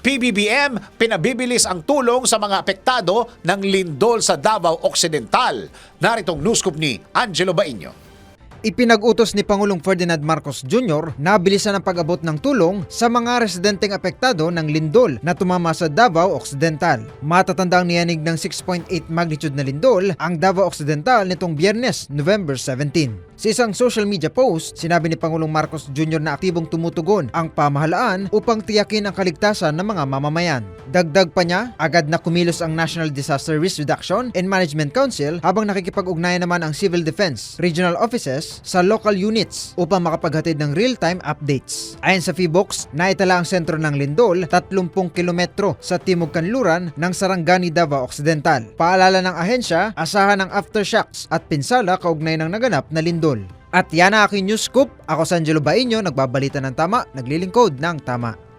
PBBM, pinabibilis ang tulong sa mga apektado ng lindol sa Davao Occidental. Naritong newscoop ni Angelo Bainyo. Ipinag-utos ni Pangulong Ferdinand Marcos Jr. na bilisan ang pag-abot ng tulong sa mga residenteng apektado ng lindol na tumama sa Davao Occidental. Matatandang niyanig ng 6.8 magnitude na lindol ang Davao Occidental nitong biyernes, November 17. Sa isang social media post, sinabi ni Pangulong Marcos Jr. na aktibong tumutugon ang pamahalaan upang tiyakin ang kaligtasan ng mga mamamayan. Dagdag pa niya, agad na kumilos ang National Disaster Risk Reduction and Management Council habang nakikipag-ugnayan naman ang Civil Defense, Regional Offices sa local units upang makapaghatid ng real-time updates. Ayon sa Feebox, naitala ang sentro ng Lindol 30 kilometro sa timog kanluran ng Sarangani Davao Occidental. Paalala ng ahensya, asahan ang aftershocks at pinsala kaugnay ng naganap na lindol. At yan ang aking news scoop. Ako si Angelo Bainyo, nagbabalita ng tama, naglilingkod ng tama.